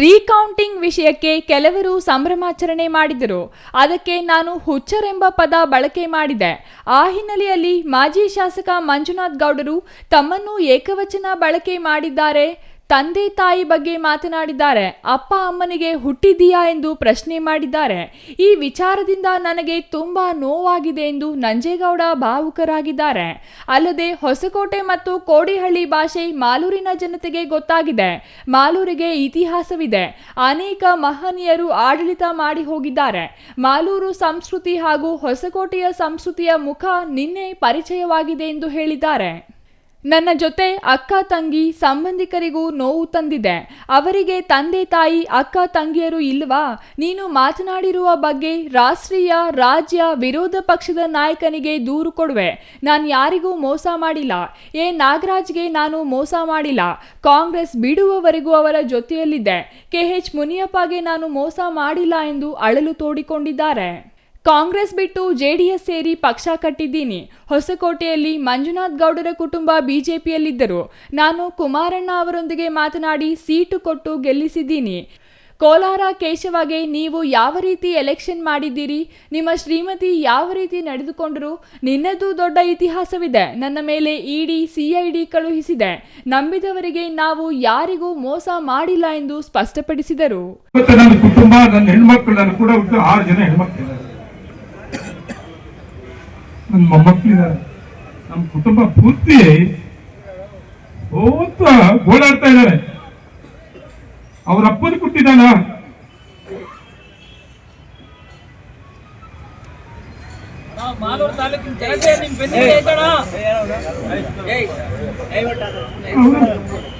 Recounting ವಿಷಯಕ್ಕೆ ಕೆಲವರು ಸಂಭ್ರಮಾಚರಣೆ ಮಾಡಿದರು. ಅದಕ್ಕೆ ನಾನು ಹುಚ್ಚರೆಂಬ ಪದ ಬಳಕೆ ಮಾಡಿದೆ. ಆ ಹಿನ್ನೆಲೆಯಲ್ಲಿ ಮಾಜಿ ಶಾಸಕ ಮಂಜುನಾಥ್ ಗೌಡರು ತಮ್ಮನ್ನು ಏಕವಚನ ಬಳಕೆ ಮಾಡಿದ್ದಾರೆ. ತಂದೆ ತಾಯಿ ಬಗ್ಗೆ ಮಾತನಾಡಿದ್ದಾರೆ. ಅಪ್ಪ ಅಮ್ಮನಿಗೆ ಹುಟ್ಟಿದೀಯಾ ಎಂದು ಪ್ರಶ್ನೆ ಮಾಡಿದ್ದಾರೆ. ಈ ವಿಚಾರದಿಂದ ನನಗೆ ತುಂಬಾ ನೋವಾಗಿದೆ ಎಂದು ನಂಜೇಗೌಡ ಭಾವುಕರಾಗಿದ್ದಾರೆ. ಅಲ್ಲದೆ ಹೊಸಕೋಟೆ ಮತ್ತು ಕೋಡಿಹಳ್ಳಿ ಭಾಷೆ ಮಾಲೂರಿನ ಜನತೆಗೆ ಗೊತ್ತಾಗಿದೆ. ಮಾಲೂರಿಗೆ ಇತಿಹಾಸವಿದೆ. ಅನೇಕ ಮಹನೀಯರು ಆಡಳಿತ ಮಾಡಿ ಹೋಗಿದ್ದಾರೆ. ಮಾಲೂರು ಸಂಸ್ಕೃತಿ ಹಾಗೂ ಹೊಸಕೋಟೆಯ ಸಂಸ್ಕೃತಿಯ ಮುಖ ನಿನ್ನೆ ಪರಿಚಯವಾಗಿದೆ ಎಂದು ಹೇಳಿದ್ದಾರೆ. ನನ್ನ ಜೊತೆ ಅಕ್ಕ ತಂಗಿ ಸಂಬಂಧಿಕರಿಗೂ ನೋವು ತಂದಿದೆ. ಅವರಿಗೆ ತಂದೆ ತಾಯಿ, ಅಕ್ಕ ತಂಗಿಯರು ಇಲ್ವಾ? ನೀನು ಮಾತನಾಡಿರುವ ಬಗ್ಗೆ ರಾಷ್ಟ್ರೀಯ, ರಾಜ್ಯ ವಿರೋಧ ಪಕ್ಷದ ನಾಯಕನಿಗೆ ದೂರು ಕೊಡುವೆ. ನಾನು ಯಾರಿಗೂ ಮೋಸ ಮಾಡಿಲ್ಲ. ಎ. ನಾಗರಾಜ್ಗೆ ನಾನು ಮೋಸ ಮಾಡಿಲ್ಲ. ಕಾಂಗ್ರೆಸ್ ಬಿಡುವವರೆಗೂ ಅವರ ಜೊತೆಯಲ್ಲಿದ್ದೆ. ಕೆಎಚ್ ಮುನಿಯಪ್ಪಗೆ ನಾನು ಮೋಸ ಮಾಡಿಲ್ಲ ಎಂದು ಅಳಲು ತೋಡಿಕೊಂಡಿದ್ದಾರೆ. ಕಾಂಗ್ರೆಸ್ ಬಿಟ್ಟು ಜೆಡಿಎಸ್ ಸೇರಿ ಪಕ್ಷ ಕಟ್ಟಿದ್ದೀನಿ. ಹೊಸಕೋಟೆಯಲ್ಲಿ ಮಂಜುನಾಥ್ ಗೌಡರ ಕುಟುಂಬ ಬಿಜೆಪಿಯಲ್ಲಿದ್ದರು. ನಾನು ಕುಮಾರಣ್ಣ ಅವರೊಂದಿಗೆ ಮಾತನಾಡಿ ಸೀಟು ಕೊಟ್ಟು ಗೆಲ್ಲಿಸಿದ್ದೀನಿ. ಕೋಲಾರ ಕೇಶವಾಗೆ ನೀವು ಯಾವ ರೀತಿ ಎಲೆಕ್ಷನ್ ಮಾಡಿದ್ದೀರಿ? ನಿಮ್ಮ ಶ್ರೀಮತಿ ಯಾವ ರೀತಿ ನಡೆದುಕೊಂಡರು? ನಿನ್ನದು ದೊಡ್ಡ ಇತಿಹಾಸವಿದೆ. ನನ್ನ ಮೇಲೆ ಇಡಿ, ಸಿಐಡಿ ಕಳುಹಿಸಿದೆ. ನಂಬಿದವರಿಗೆ ನಾವು ಯಾರಿಗೂ ಮೋಸ ಮಾಡಿಲ್ಲ ಎಂದು ಸ್ಪಷ್ಟಪಡಿಸಿದರು. ನನ್ನ ಕುಟುಂಬ, ನನ್ನ ಹೆಣ್ಮಕ್ಳು ನನ್ನ ಕೂಡ ಆರು ಜನ ಹೆಣ್ಮಕ್ಳಿದ್ದಾರೆ ನನ್ನ ಮೊಮ್ಮಕ್ಕಳಿದ್ದಾರೆ ನಮ್ಮ ಕುಟುಂಬ ಪೂರ್ತಿ ಹೋತ ಓಡಾಡ್ತಾ ಇದ್ದಾರೆ. ಅವ್ರ ಅಪ್ಪನ ಕೊಟ್ಟಿದ್ದಾನ ಮಾಲೂರು ತಾಲೂಕಿನ ಜನತೆ ನಿಮ್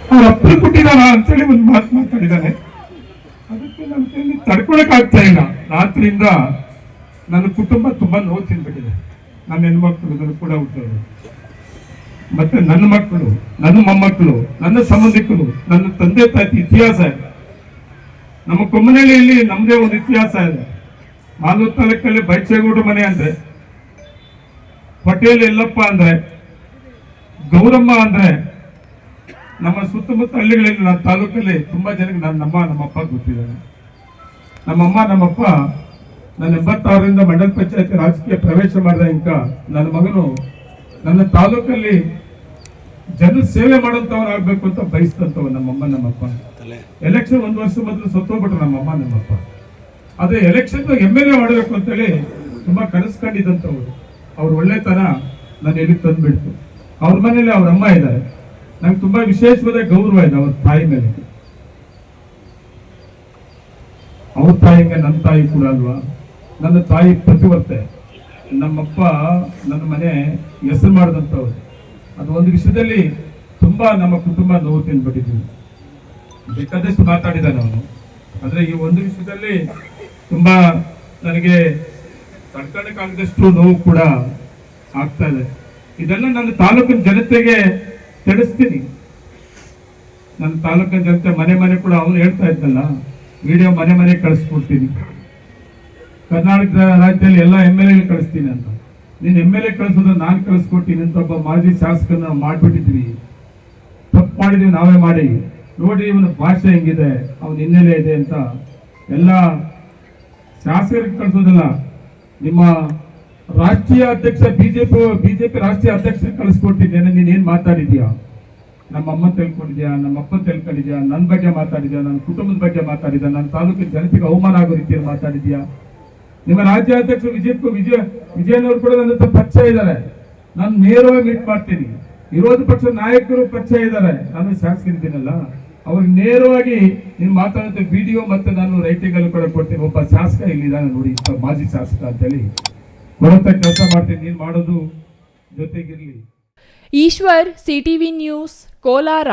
ಅವ್ರ ಅಪ್ಪನ ಕೊಟ್ಟಿದ್ದಾನ ಅಂತೇಳಿ ಒಂದು ಮಾತು ಮಾತಾಡಿದ್ದಾನೆ ಅದಕ್ಕೆ ನನ್ನ ತಡ್ಕೊಳಕ್ ಆಗ್ತಾ ಇಲ್ಲ. ರಾತ್ರಿಯಿಂದ ನನ್ನ ಕುಟುಂಬ ತುಂಬಾ ನೋವು ತಿನ್ಬಿಟ್ಟಿದೆ ನನ್ನ ಹೆಣ್ಮಕ್ಳು ಕೂಡ ಹುಟ್ಟೋರು. ಮತ್ತೆ ನನ್ನ ಮಕ್ಕಳು, ನನ್ನ ಮೊಮ್ಮಕ್ಕಳು, ನನ್ನ ಸಂಬಂಧಿಕರು, ನನ್ನ ತಂದೆ ತಾಯಿ ಇತಿಹಾಸ ಇದೆ. ನಮ್ಮ ಕೊಮ್ಮನಹಳ್ಳಿಯಲ್ಲಿ ನಮ್ಮದೇ ಒಂದು ಇತಿಹಾಸ ಇದೆ. ಮಾಲೂರು ತಾಲೂಕಲ್ಲಿ ಬೈಚೇಗೌಡ ಮನೆ ಅಂದ್ರೆ, ಪಟೇಲ್ ಎಲ್ಲಪ್ಪ ಅಂದ್ರೆ, ಗೌರಮ್ಮ ಅಂದ್ರೆ, ನಮ್ಮ ಸುತ್ತಮುತ್ತ ಹಳ್ಳಿಗಳಲ್ಲಿ ನನ್ನ ತಾಲೂಕಲ್ಲಿ ತುಂಬಾ ಜನಕ್ಕೆ ನನ್ನ ನಮ್ಮ ನಮ್ಮಪ್ಪ ಗೊತ್ತಿದ್ದಾರೆ. ನಮ್ಮಮ್ಮ, ನಮ್ಮಪ್ಪ ನಾನು ಎಂಬತ್ತಾರರಿಂದ ಮಂಡಲ ಪಂಚಾಯತಿ ರಾಜಕೀಯ ಪ್ರವೇಶ ಮಾಡಿದ ಇಂಕ ನನ್ನ ಮಗನು ನನ್ನ ತಾಲೂಕಲ್ಲಿ ಜನ ಸೇವೆ ಮಾಡೋಂಥವನಾಗಬೇಕು ಅಂತ ಬಯಸ್ತಂತವ ನಮ್ಮಮ್ಮ ನಮ್ಮಪ್ಪ ಎಲೆಕ್ಷನ್ ಒಂದು ವರ್ಷ ಮೊದಲು ಸತ್ತೋಗ್ಬಿಟ್ರು ನಮ್ಮಮ್ಮ ನಮ್ಮಪ್ಪ ಅದೇ ಎಲೆಕ್ಷನ್ ಎಂ ಎಲ್ ಎ ಮಾಡಬೇಕು ಅಂತೇಳಿ ತುಂಬಾ ಕನಸು ಕಂಡಿದ್ದಂಥವ್ರು. ಅವ್ರ ಒಳ್ಳೆತನ ನಾನು ಎಲ್ಲಿ ತಂದ್ಬಿಡ್ತು. ಅವ್ರ ಮನೇಲಿ ಅವ್ರ ಅಮ್ಮ ಇದ್ದಾರೆ. ನಂಗೆ ತುಂಬಾ ವಿಶೇಷವಾದ ಗೌರವ ಇದೆ ಅವ್ರ ತಾಯಿ ಮೇಲೆ. ಅವ್ರ ತಾಯಿಗೆ ನನ್ನ ತಾಯಿ ಕೂಡ ಅಲ್ವಾ? ನನ್ನ ತಾಯಿ ಪ್ರತಿವರ್ತೆ. ನಮ್ಮಪ್ಪ, ನನ್ನ ಮನೆ ಹೆಸರು ಮಾಡಿದಂಥವ್ರು. ಅದು ಒಂದು ವಿಷಯದಲ್ಲಿ ತುಂಬ ನಮ್ಮ ಕುಟುಂಬ ನೋವು ತಿಂದ್ಬಿಟ್ಟಿದ್ದೀವಿ ಬೇಕಾದಷ್ಟು ಮಾತಾಡಿದ್ದಾನೆ ಅವನು. ಆದರೆ ಈ ಒಂದು ವಿಷಯದಲ್ಲಿ ತುಂಬ ನನಗೆ ತಡ್ಕೊಳಕ್ಕಾಗದಷ್ಟು ನೋವು ಕೂಡ ಆಗ್ತಾ ಇದೆ. ಇದೆಲ್ಲ ನನ್ನ ತಾಲೂಕಿನ ಜನತೆಗೆ ತಿಳಿಸ್ತೀನಿ. ನನ್ನ ತಾಲೂಕಿನ ಜನತೆ ಮನೆ ಮನೆ ಕೂಡ ಅವನು ಹೇಳ್ತಾ ಇದ್ದಲ್ಲ ವಿಡಿಯೋ ಮನೆ ಮನೆ ಕಳಿಸ್ಕೊಡ್ತೀನಿ. ಕರ್ನಾಟಕ ರಾಜ್ಯದಲ್ಲಿ ಎಲ್ಲ ಎಂ ಎಲ್ ಎ ಕಳಿಸ್ತೀನಿ ಅಂತ. ನೀನು ಎಂ ಎಲ್ ಎ ಕಳಿಸೋದ್ರೆ ನಾನು ಕಳಿಸ್ಕೊಡ್ತೀನಿ ಅಂತ ಒಬ್ಬ ಮಾಜಿ ಶಾಸಕನ ಮಾಡ್ಬಿಟ್ಟಿದ್ವಿ. ತಪ್ಪು ಮಾಡಿದೀವಿ, ನಾವೇ ಮಾಡಿ. ನೋಡಿ ಇವನ ಭಾಷೆ ಹೆಂಗಿದೆ, ಅವನ ಹಿನ್ನೆಲೆ ಇದೆ ಅಂತ. ಎಲ್ಲ ಶಾಸಕರಿಗೆ ಕಳಿಸೋದಿಲ್ಲ ನಿಮ್ಮ ರಾಷ್ಟ್ರೀಯ ಅಧ್ಯಕ್ಷ, ಬಿಜೆಪಿ ಬಿಜೆಪಿ ರಾಷ್ಟ್ರೀಯ ಅಧ್ಯಕ್ಷರಿಗೆ ಕಳಿಸ್ಕೊಟ್ಟಿದ್ದೇನೆ ನೀನ್ ಏನ್ ಮಾತಾಡಿದ್ಯಾ? ನಮ್ಮ ಅಮ್ಮ ತಿಳ್ಕೊಂಡಿದ್ಯಾ? ನಮ್ಮ ಅಪ್ಪ ತಿಳ್ಕೊಂಡಿದ್ಯಾ? ನನ್ನ ಬಗ್ಗೆ ಮಾತಾಡಿದ್ಯಾ? ನನ್ನ ಕುಟುಂಬದ ಬಗ್ಗೆ ಮಾತಾಡಿದ್ಯಾ? ನನ್ನ ತಾಲೂಕಿನ ಜನತೆಗೆ ಅವಮಾನ ಆಗೋ ರೀತಿಯಲ್ಲಿ ಮಾತಾಡಿದ್ಯಾ? ನಿಮ್ಮ ರಾಜ್ಯಾಧ್ಯಕ್ಷ ವಿಜಯ್ ವಿಜಯ ವಿಜಯನವರು ಕೂಡ ನನ್ನ ಹತ್ರ ಪರಿಚಯ ಇದ್ದಾರೆ. ನಾನು ನೇರವಾಗಿ ಮೀಟ್ ಮಾಡ್ತೀನಿ. ವಿರೋಧ ಪಕ್ಷದ ನಾಯಕರು ಪರಿಚಯ ಇದ್ದಾರೆ. ನಾನು ಶಾಸಕರಿದ್ದೀನಲ್ಲ ಅವ್ರಿಗೆ ನೇರವಾಗಿ ನೀನು ಮಾತಾಡೋದು ವಿಡಿಯೋ ಮತ್ತೆ ನಾನು ರೈಟಿಂಗಲ್ಲಿ ಕೂಡ ಕೊಡ್ತೀನಿ. ಒಬ್ಬ ಶಾಸಕ ಇಲ್ಲಿದ್ದಾನೆ ನೋಡಿ ಮಾಜಿ ಶಾಸಕ ಅಂತೇಳಿ. ಬರುತ್ತೆ ಕೆಲಸ ಮಾಡ್ತೀನಿ. ನೀನು ಮಾಡೋದು ಜೊತೆಗಿರ್ಲಿ. Eshwar CTV news Kolar.